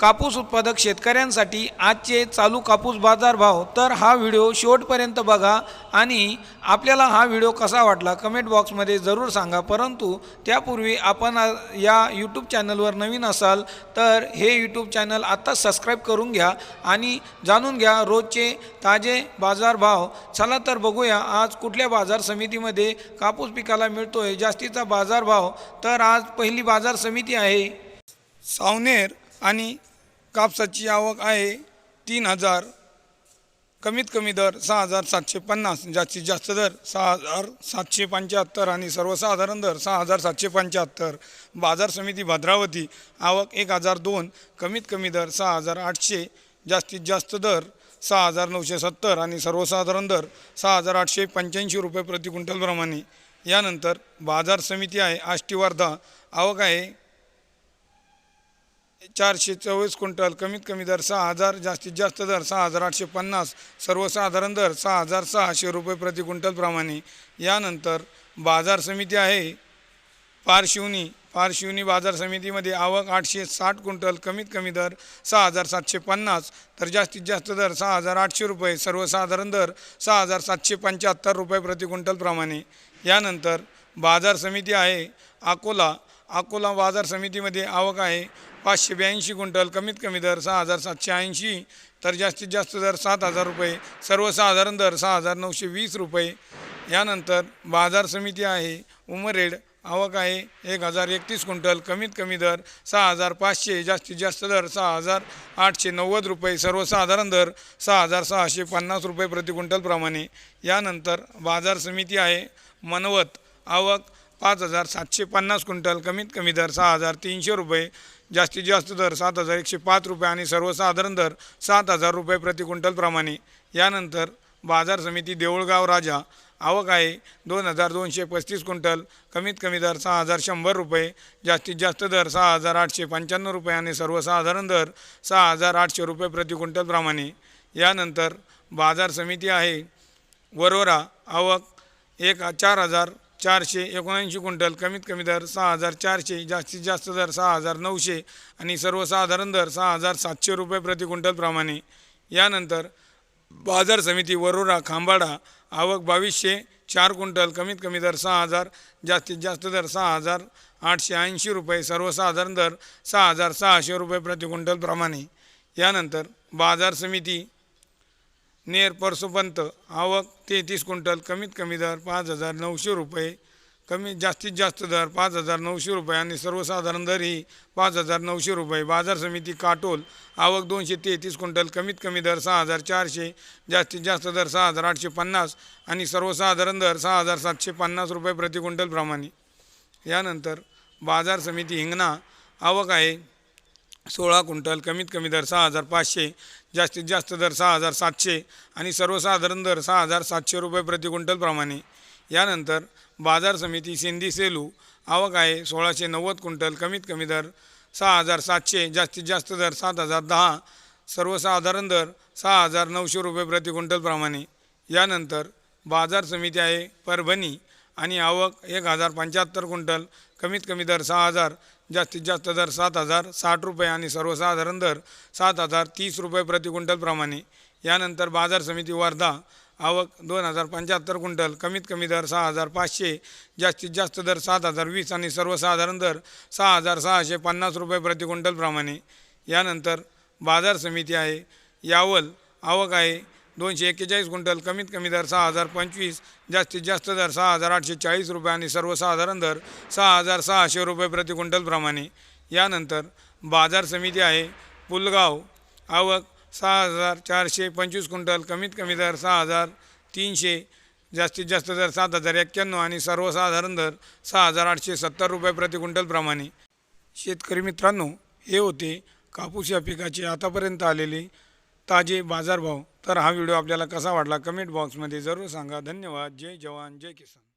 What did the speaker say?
कापूस उत्पादक शेतकऱ्यांसाठी आजचे चालू कापूस बाजार भाव. तर हा व्हिडिओ शेवटपर्यंत बघा आणि आपल्याला हा व्हिडिओ कसा वाटला कमेंट बॉक्समध्ये जरूर सांगा. परंतु त्यापूर्वी आपण या यूट्यूब चॅनलवर नवीन असाल तर हे यूट्यूब चॅनल आत्ताच सबस्क्राईब करून घ्या आणि जाणून घ्या रोजचे ताजे बाजार भाव. चला तर बघूया आज कुठल्या बाजार समितीमध्ये कापूस पिकाला मिळतोय जास्तीचा बाजार भाव. तर आज पहिली बाजार समिती आहे सावनेर आणि कापसाची आवक आहे तीन हजार कमीत कमी दर सहा हजार सातशे पन्नास जास्तीत जास्त दर सहा हजार सातशे पंच्याहत्तर आणि सर्वसाधारण दर सहा हजार सातशे पंच्याहत्तर. बाजार समिती भद्रावती आवक एक हजार दोन कमीत कमी दर सहा हजार आठशे जास्तीत जास्त दर सहा हजार नऊशे सत्तर आणि सर्वसाधारण दर सहा हजार आठशे पंच्याऐंशी रुपये प्रति क्विंटलप्रमाणे यानंतर बाजार समिती आहे आष्टी वर्धा आवक आहे चारशे चोवीस क्विंटल कमीत कमी दर सहा हजार जास्तीत जास्त दर सहा हजार आठशे पन्नास सर्वसाधारण दर सहा हजार सहाशे रुपये प्रति क्विंटलप्रमाणे यानंतर बाजार समिती आहे पारशिवनी. पारशिवनी बाजार समितीमध्ये आवक आठशे साठ क्विंटल कमीत कमी दर सहा हजार सातशे पन्नास तर जास्तीत जास्त दर सहा हजार आठशे रुपये सर्वसाधारण दर सहा हजार सातशे पंच्याहत्तर रुपये प्रति क्विंटलप्रमाणे यानंतर बाजार समिती आहे अकोला. अकोला बाजार समितीमध्ये आवक आहे पाचशे ब्याऐंशी क्विंटल कमीत कमी दर सहा हजार सातशे ऐंशी तर जास्तीत जास्त दर सात हजार रुपये सर्वसाधारण दर सहा हजार नऊशे वीस रुपये. यानंतर बाजार समिती आहे उमरेड आवक आहे एक हजार एकतीस क्विंटल कमीत कमी दर सहा हजार पाचशे जास्तीत जास्त दर सहा हजार आठशे नव्वद रुपये सर्वसाधारण दर सहा हजार सहाशे पन्नास रुपये प्रति क्विंटलप्रमाणे यानंतर बाजार समिती आहे मनवत आवक पाच हजार सातशे पन्नास क्विंटल कमीत कमी दर सहा हजार तीनशे रुपये जास्तीत जास्त दर सात हजार एकशे पाच रुपये आणि सर्वसाधारण दर सात हजार रुपये प्रति क्विंटलप्रमाणे यानंतर बाजार समिती देऊळगाव राजा आवक आहे दोन हजार दोनशे पस्तीस क्विंटल कमीत कमी दर सहा हजार शंभर रुपये जास्तीत जास्त दर सहा हजार आठशे पंच्याण्णव रुपये आणि सर्वसाधारण दर सहा हजार आठशे रुपये प्रति क्विंटलप्रमाणे यानंतर बाजार समिती आहे वरोरा आवक एक चार हजार चारशे एकोणऐंशी क्विंटल कमीत कमी दर सहा हजार चारशे जास्तीत जास्त दर सहा हजार नऊशे आणि सर्वसाधारण दर सहा हजार सातशे रुपये प्रति क्विंटलप्रमाणे यानंतर बाजार समिती वरोरा खांबाडा आवक बावीसशे चार क्विंटल कमीत कमी दर सहा हजार जास्तीत जास्त दर सहा हजार आठशे ऐंशी रुपये सर्वसाधारण दर सहा हजार सहाशे रुपये प्रति क्विंटलप्रमाणे यानंतर बाजार समिती नेर परसोपंत आवक तेहतीस क्विंटल कमीत कमी दर पाच हजार नऊशे रुपये कमी जास्तीत जास्त दर पाच हजार नऊशे रुपये आणि सर्वसाधारण दर ही पाच हजार नऊशे रुपये. बाजार समिती काटोल आवक दोनशे तेहतीस क्विंटल कमीत कमी दर सहा हजार चारशे जास्तीत जास्त दर सहा हजार आठशे पन्नास आणि सर्वसाधारण दर सहा हजार सातशे पन्नास रुपये प्रति क्विंटलप्रमाणे यानंतर बाजार समिती हिंगणा आवक आहे सोळा क्विंटल कमीत कमी दर सहा हजार पाचशे जास्तीत जास्त दर सहा हजार सातशे आणि सर्वसाधारण दर सहा हजार सातशे रुपये प्रति क्विंटलप्रमाणे यानंतर बाजार समिती सिंधी सेलू आवक आहे सोळाशे नव्वद क्विंटल कमीत कमी दर सहा हजार सातशे जास्तीत जास्त दर सात हजार दहा सर्वसाधारण दर सहा हजार नऊशे रुपये प्रति क्विंटलप्रमाणे यानंतर बाजार समिती आहे परभणी आणि आवक एक हजार पंच्याहत्तर क्विंटल कमीत कमी दर सहा हजार जास्तीत जास्त दर सात हजार साठ रुपये आणि सर्वसाधारण दर सात हजार तीस रुपये प्रति क्विंटलप्रमाणे यानंतर बाजार समिती वर्धा आवक दोन हजार पंच्याहत्तर क्विंटल कमीत कमी दर सहा हजार पाचशे जास्तीत जास्त दर सात हजार वीस आणि सर्वसाधारण दर सहा हजार सहाशे पन्नास रुपये प्रति क्विंटलप्रमाणे यानंतर बाजार समिती आहे यावल आवक आहे दोनशे एक्केचाळीस क्विंटल कमीत कमी दर सहा हजार पंचवीस जास्तीत जास्त दर सहा हजार आठशे चाळीस रुपये आणि सर्वसाधारण दर सहा हजार सहाशे रुपये प्रति क्विंटलप्रमाणे यानंतर बाजार समिती आहे पुलगाव आवक सहा हजार चारशे पंचवीस क्विंटल कमीत कमी दर सहा हजार तीनशे जास्तीत जास्त दर सात हजार एक्क्याण्णव आणि सर्वसाधारण दर सहा हजार आठशे सत्तर रुपये प्रति क्विंटलप्रमाणे शेतकरी मित्रांनो हे होते कापूस या पिकाचे आतापर्यंत आलेले ताजे बाजारभाव तर हा व्हिडिओ आपल्याला कसा वाटला कमेंट बॉक्समध्ये जरूर सांगा. धन्यवाद. जय जवान. जय किसान.